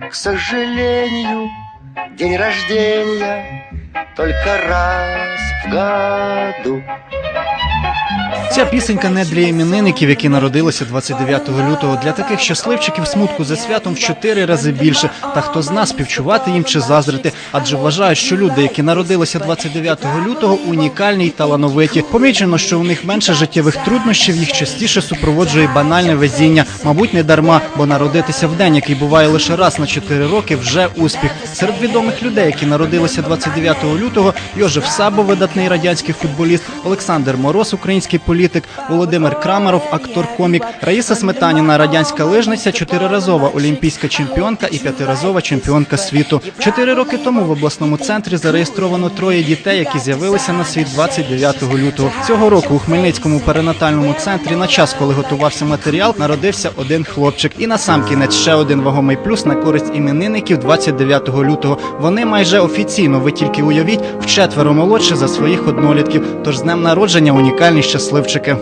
К сожалению, день рождения только раз в году. Ця пісенька не для іменинників, які народилися 29 лютого. Для таких щасливчиків смутку за святом в чотири рази більше. Та хто зна співчувати їм чи заздрити, адже вважають, що люди, які народилися 29 лютого, унікальні й талановиті. Помічено, що у них менше життєвих труднощів, їх частіше супроводжує банальне везіння. Мабуть, не дарма, бо народитися в день, який буває лише раз на 4 роки, вже успіх. Серед відомих людей, які народилися 29 лютого, Йожеф Сабо, видатний радянський футболіст, Олександр Мороз, український політик, Володимир Крамаров, актор-комік, Раїса Сметаніна, радянська лижниця, чотириразова олімпійська чемпіонка і п'ятиразова чемпіонка світу. Чотири роки тому в обласному центрі зареєстровано троє дітей, які з'явилися на світ 29 лютого. Цього року у Хмельницькому перинатальному центрі на час, коли готувався матеріал, народився один хлопчик. І насамкінець ще один вагомий плюс на користь іменинників 29 лютого. Вони майже офіційно, ви тільки уявіть, вчетверо молодші за своїх однолітків. Тож з днем народження унікальні щасливчики.